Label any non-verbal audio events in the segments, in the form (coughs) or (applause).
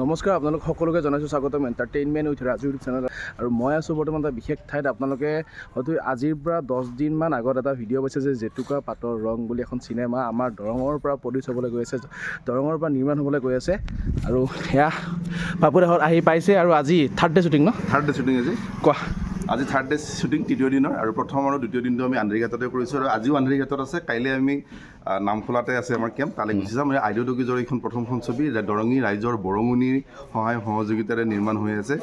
নমস্কাৰ আপোনালোক সকলোকে জনাইছোঁ স্বাগতম entertainment with Raju YouTube channel আৰু মই আছোঁ বৰ্তমান এটা বিশেষ ঠাইত। আপোনালোকে হয়তো আজিৰ পৰা দহ দিনমান আগত এটা ভিডিঅ' পাইছে যে জেতুকা পাতৰ ৰং বুলি এখন চিনেমা আমাৰ দৰঙৰ পৰা প্ৰডিউচ হ'বলৈ গৈ আছে দৰঙৰ পৰা নিৰ্মাণ হ'বলৈ গৈ আছে আৰু সেয়া পাপুদাহঁত আহি পাইছে আৰু আজি থাৰ্ড ডে শ্বুটিং ন? থাৰ্ড ডে শ্বুটিং আজি। কোৱা? আজি থাৰ্ড ডে শ্বুটিং তৃতীয় দিনৰ, আৰু প্ৰথম আৰু দ্বিতীয় দিনটো আমি আন্ধেৰিঘাটতে কৰিছোঁ। আৰু আজিও আন্ধেৰিঘাটত আছে। কাইলৈ আমি নামখোলাতে আছে আমাৰ কেম্প তালৈ গুচি যাম। টকিজৰ এইখন প্ৰথমখন ছবি দৰঙী ৰাইজৰ বৰঙণিৰ সহায় সহযোগিতাৰে নিৰ্মাণ হৈ আছে।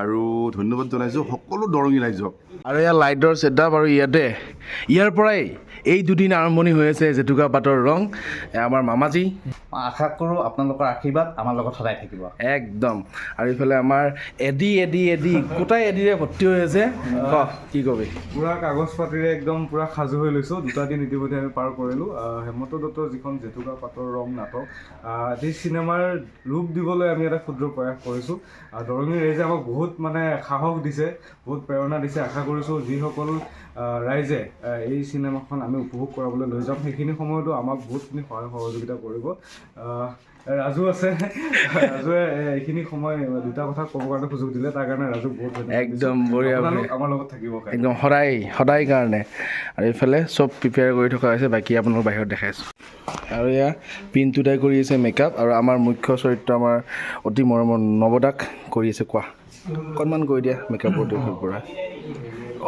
আৰু ধন্যবাদ জনাইছোঁ সকলো দৰঙী ৰাইজক। আৰু ইয়াৰ লাইটৰ ছেটআপ আৰু ইয়াতে, ইয়াৰ পৰাই এই দুদিন আৰম্ভণি হৈ আছে জেতুকা পাতৰ ৰং। আমাৰ মামাজী। আশা কৰোঁ আপোনালোকৰ আশীৰ্বাদ আমাৰ লগত সদায় থাকিব। একদম। আৰু ইফালে আমাৰ এডি এডি এডি গোটাই এডিৰে ভৰ্তি হৈ আছে। ক কি কবি? পূৰা কাগজ পাতিৰে একদম পূৰা সাজু হৈ লৈছোঁ। দুটা দিন ইতিমধ্যে আমি পাৰ কৰিলোঁ। হেমন্ত দত্তৰ যিখন জেতুকা পাতৰ ৰং নাটক এই চিনেমাৰ ৰূপ দিবলৈ আমি এটা ক্ষুদ্ৰ প্ৰয়াস কৰিছোঁ। দৰঙী ৰাইজে আমাক বহুত মানে সাহস দিছে বহুত প্ৰেৰণা দিছে। আশা কৰিছোঁ যিসকল ৰাইজে এই চিনেমাখন আমি উপভোগ কৰাবলৈ লৈ যাম। সেইখিনি সময়তো আমাক বহুতখিনি সহায় সহযোগিতা কৰিব। ৰাজু আছে। ৰাজুৱে এইখিনি সময় দুটা কথা ক'বৰ কাৰণে সুযোগ দিলে তাৰ কাৰণে ৰাজুক বহুত। একদম বঢ়িয়া আমাৰ লগত থাকিব একদম সদায় সদায় কাৰণে। আৰু এইফালে চব প্ৰিপেয়াৰ কৰি থকা হৈছে বাকী আপোনালোক বাহিৰত দেখাইছোঁ আৰু এয়া পিনটোদাই কৰি আছে মেকআপ আৰু আমাৰ মুখ্য চৰিত্ৰ আমাৰ অতি মৰমৰ নৱদাক কৰি আছে কোৱা। অকণমান কৈ দিয়া মেকআপৰ দিশৰ পৰা।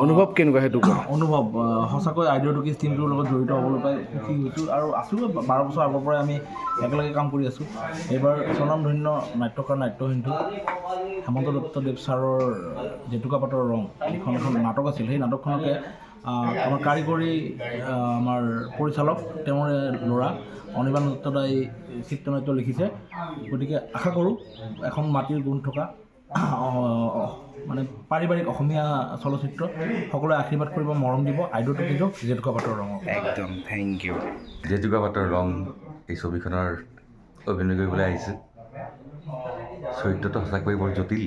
অনুভৱ কেনেকুৱা সেইটো (coughs) অনুভৱ সঁচাকৈ আইডিঅ' টকিজ টিমটোৰ লগত জড়িত হ'বলৈ পাই সুখী হৈছোঁ আৰু আছোঁ, বাৰ বছৰ আগৰ পৰাই আমি একেলগে কাম কৰি আছোঁ। এইবাৰ স্বনামধন্য নাট্যকাৰ নাট্যসিন্ধু হেমন্ত দত্তদেৱ ছাৰৰ জেতুকা পাতৰ ৰং। এইখন এখন নাটক আছিল। সেই নাটকখনকে আমাৰ কাৰিকৰী আমাৰ পৰিচালক, তেওঁৰে ল'ৰা অনিৰ্বাণ দত্তদাই চিত্ৰনাট্য লিখিছে। গতিকে আশা কৰোঁ, এখন মাটিৰ গুণ থকা মানে পাৰিবাৰিক অসমীয়া চলচ্চিত্ৰ সকলোৱে আশীৰ্বাদ কৰিব মৰম দিব আইডল টকিজক জেতুকা পাতৰ ৰঙক একদম থেংক ইউ জেতুকা পাতৰ ৰং এই ছবিখনৰ অভিনয় কৰিবলৈ আহিছে। চৰিত্ৰটো সঁচাকৈ বৰ জটিল।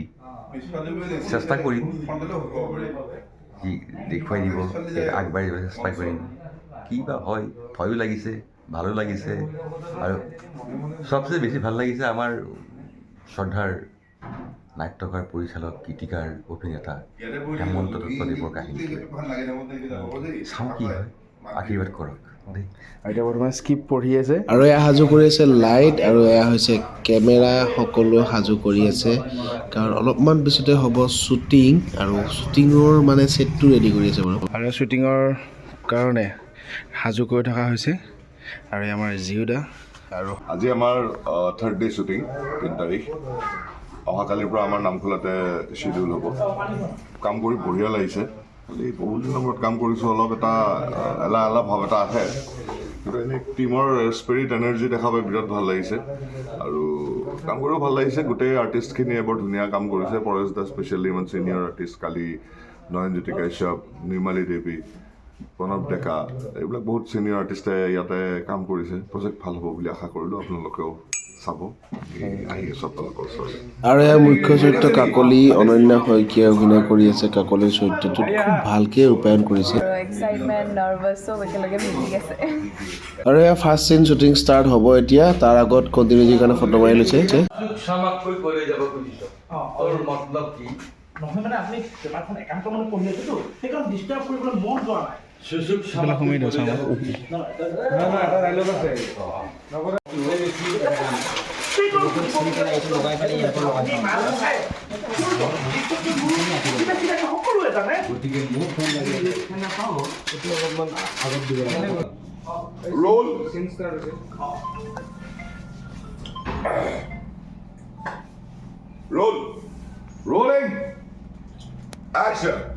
চেষ্টা কৰিম। দেখুৱাই দিব আগবাঢ়িবলৈ চেষ্টা কৰিম। কি বা হয় ভয়ো লাগিছে ভালো লাগিছে। আৰু চবচে বেছি ভালো লাগিছে আমাৰ শ্ৰদ্ধাৰ নাট্যকাৰ পৰিচালক গীতিকাৰ অভিনেতা হেমন্ত দত্তদেৱৰ কাহিনীটোৱে চাওঁ কি হয়? আশীৰ্বাদ কৰক। দেই। আৰু এতিয়া বৰ্তমান স্ক্ৰিপ্ট পঢ়ি আছে। আৰু এয়া সাজু কৰি আছে লাইট আৰু এয়া হৈছে কেমেৰা সকলো সাজু কৰি আছে। কাৰণ অলপমান পিছতে হ'ব শ্বুটিং আৰু শ্বুটিঙৰ মানে ছেটটো ৰেডি কৰি আছে বাৰু। আৰু শ্বুটিঙৰ কাৰণে সাজু কৰি থকা হৈছে। আৰু আমাৰ জিউদা আৰু আজি আমাৰ থাৰ্ড ডে শ্বুটিং তিন তাৰিখ। অহাকালিৰ পৰা আমাৰ নামখোলাতে শ্বিডিউল হ'ব। কাম কৰি বঢ়িয়া লাগিছে। খালি বহুত দিনৰ মূৰত কাম কৰিছোঁ, অলপ এটা এলাহ এলাহ ভাৱ এটা আহে। কিন্তু এনেই টীমৰ স্পিৰিট এনাৰ্জি দেখা পাই বিৰাট ভালো লাগিছে। আৰু কাম কৰিও ভালো লাগিছে। গোটেই আৰ্টিষ্টখিনিয়ে বৰ ধুনীয়া কাম কৰিছে। পৰেশ দা স্পেচিয়েলি ইমান ছিনিয়ৰ আৰ্টিষ্ট কালি নয়নজ্যোতি কাশ্যপ, নিৰ্মালী দেৱী, প্ৰণৱ ডেকা, এইবিলাক বহুত ছিনিয়ৰ আৰ্টিষ্টে ইয়াতে কাম কৰিছে। প্ৰজেক্ট ভালো হ'ব বুলি আশা কৰিলোঁ। আপোনালোকেও চাব। আহি ওচৰলৈ। আৰু এয়া মুখ্য চৰিত্ৰ কাকলি অনন্যা শইকীয়াই অভিনয় কৰি আছে। কাকলিৰ চৰিত্ৰটোত খুব ভালকৈ ৰূপায়ণ কৰিছে। চব আৰু এয়া ফাৰ্ষ্ট চিন শ্বুটিং ষ্টাৰ্ট হ'ব এতিয়া। তাৰ আগত কণ্টিনিউটিৰ কাৰণে ফটো মাৰি লৈছে। নহয় মানে আপুনি পেপাৰখন একান্ত মানে পঢ়ি আছেতো সেইকাৰণে ডিষ্টাৰ্ব কৰিবলৈ মন যোৱা নাই। ৰোল ৰোল ৰোলিং একশ্যন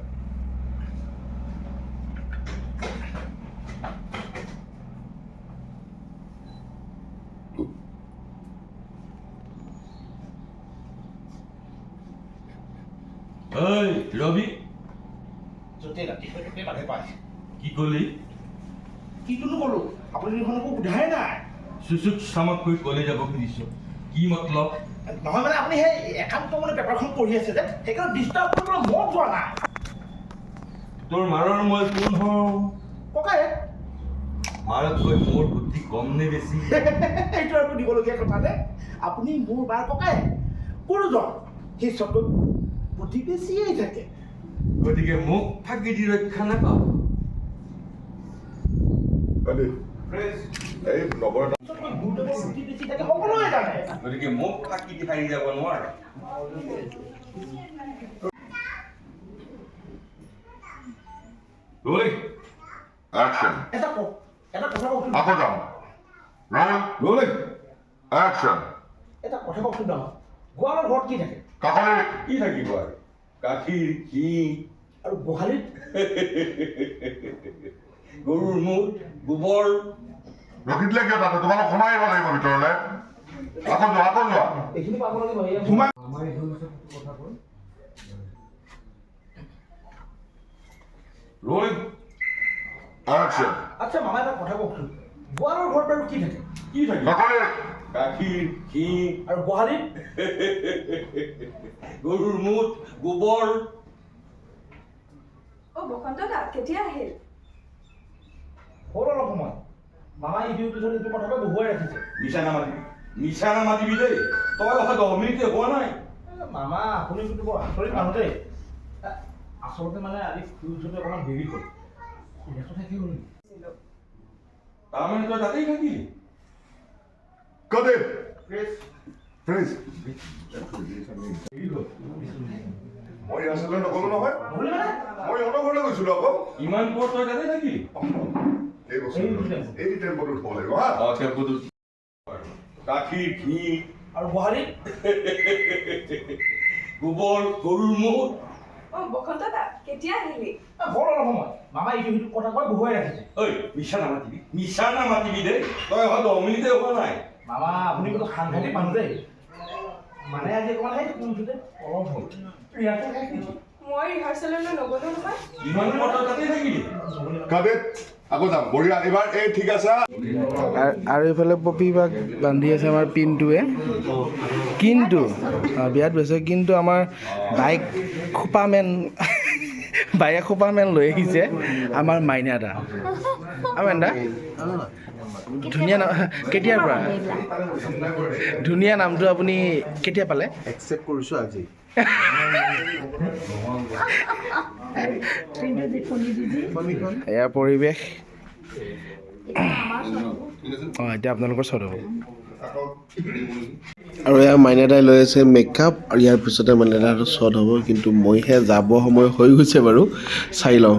ৰাতিপুৱা ত'তে বাধে পায় কি ক'লি কিটোনো ক'লো আপুনি দেখোন একো সোধাই নাই? সুযোগ ক্ষমাকৈ কৰি যাব খুজিছ কি মতলব? নহয় মানে আপুনি সেই একান্ত মানে পেপাৰখন পঢ়ি আছে যে সেইকাৰণে ডিষ্টাৰ্ব কৰিবলৈ মন যোৱা নাই। তোৰ মাৰৰ মই কোন হওঁ? ককাই। মাৰতকৈ মোৰ বুদ্ধি কম নে বেছি সেইটো আৰু দিবলগীয়া কথা নে আপুনি মোৰ বাৰ ককাই। গুৰুজন সেই চকুত বেছিয়েই থাকে। গতিকে মোক ফাঁকি দি ৰক্ষা নাপাওঁ এই নগৰ চকুত গুৰুদেৱৰ বুদ্ধি বেছি থাকে সকলোৱে জানে। গতিকে মোক ফাঁকি দি হাৰি যাব নোৱাৰে। ৰলিং একশ্যন এটা ক এটা কথা কওকচোন আকৌ যাম ৰলিং একশ্যন এটা কথা কওকচোন গোৱালৰ ঘৰত কি থাকে? কাকলি কি থাকিব আৰু গাখীৰ ঘি আৰু গোহালিত গৰুৰ মুঠ গোবৰ ৰখি দিলে কিয় তাতে তোমালোক সোমাই আহিব লাগিব ভিতৰলৈ আকৌ যোৱা আকৌ যোৱা এইখিনি পাব লাগিব সোমাই ৰলিং একশ্যন আচ্ছা মামা এটা কথা কওকচোন গোৱালৰ ঘৰত বাৰু কি থাকে? কি থাকিব গাখীৰ ঘি। আৰু গোহালিত গৰুৰ মুঠ গোবৰ অ' বসন্ত দা কেতিয়া আহিল? হ'ল অলপ সময় মামাই ইটো পিছত এইটো কথাকে বহুৱাই ৰাখিছে। মিছা নামাতিবি মিছা নামাতিবি দেই। তই অহা দহ মিনিটে হোৱা নাই। এ, মামা আপুনি কিন্তু বৰ আচৰিত মানুহ দেই। এ, আচলতে মানে আজি উঠোতে অকণমান দেৰি হ'ল। ইয়াতো থাকি হ'ল নেকি? তাৰমানে তই তাতেই থাকিলি? কদিন ফ্ৰিজ মই ৰিহাৰ্চেললৈ নগ'লো নহয়। মই আকৌ। ইমান পৰ তই তাতেই থাকিলি এই বস্তু এই টেম্পোটোত থ'ব লাগিব হা। অ টেম্পুটো গাখীৰ ঘি। আৰু গোবৰ গৰুৰ মুঠ অ' বসন্ত দা কেতিয়া আহিলি? এ, অলপ সময়। মামাই ইটো সিটো কথা কৈ বহুৱাই ৰাখিছে। ঐ মিছা নামাতিবি। মিছা নামাতিবি দেই। তই অহা দহ মিনিটে হোৱা নাই। মামা আপুনি কিন্তু সাংঘাতিক মানুহ দেই? মানে আজি অকণমান সেই উঠোতে অলপ হ'ল। ৰিহাৰ্চেল মই ৰিহাৰ্চেললৈ নগ'লো নহয়। ইমান তই তাতেই থাকিলি কদিন আকৌ যাম। বঢ়িয়া এইবাৰ এই ঠিক আছে। আৰু- আৰু এইফালে পপী বাক বান্ধি আছে আমাৰ পিনটোৱে কিন্তু বিয়াত গৈছে। কিন্তু আমাৰ বাইক খোপামেন। বাইকে খোপামেন লৈ আহিছে আমাৰ মাইনা দা আমাৰ দা ধুনীয়া নাম কেতিয়াৰ পৰা? ধুনীয়া নামটো আপুনি কেতিয়া পালে? একচেপ্ট কৰিছোঁ আজি। এয়া পৰিৱেশ। অঁ এতিয়া আপোনালোকৰ চত হ'ব। আৰু এয়া মাইনাদাই লৈ আছে মেকআপ আৰু ইয়াৰ পিছতে মাইনাদাটো শ্বট হ'ব, কিন্তু মইহে যাব সময় হৈ গৈছে বাৰু। চাই লওঁ।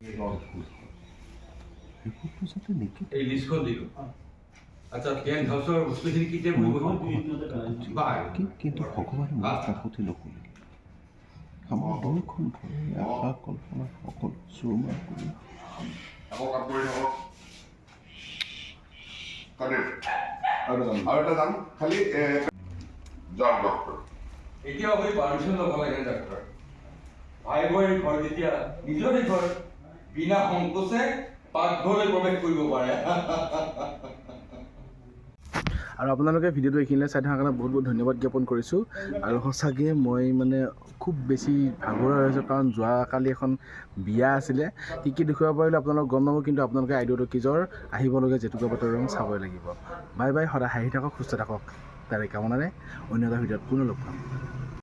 নাই বা মাইনা দা ষ্টাৰ ক্লাছৰ ডক্টৰ একদম এই লিষ্টখন দিলোঁ আচ্ছা বাই কিন্তু আশা কল্পনা সকলো আকৌ কাম কৰি থাকক আৰু এটা যাম খালি ডক্টৰ আমি পাৰ্মিশ্যন ল'ব লাগে ডাক্তৰ ভাই ভৈৰ ঘৰ যেতিয়া নিজৰে ঘৰ বিনা সংকোচে পাকঘৰলৈ প্ৰৱেশ কৰিব পাৰে। আৰু আপোনালোকে ভিডিঅ'টো এইখিনিলৈ চাই থকাৰ কাৰণে বহুত বহুত ধন্যবাদ জ্ঞাপন কৰিছোঁ। আৰু সঁচাকৈ মই মানে খুব বেছি ভাগৰুৱা হৈ আছোঁ কাৰণ যোৱাকালি এখন বিয়া আছিলে। কি কি দেখুৱাব পাৰিলে আপোনালোক গম নাপাব কিন্তু আপোনালোকে আইডিঅ' টকিজৰ আহিবলগীয়া জেতুকা পাতৰ ৰং চাবই লাগিব। বাই বাই সদায় হাঁহি থাকক সুস্থ থাকক। তাৰে কামনাৰে অন্য এটা ভিডিঅ'ত পুনৰ লগ পাম।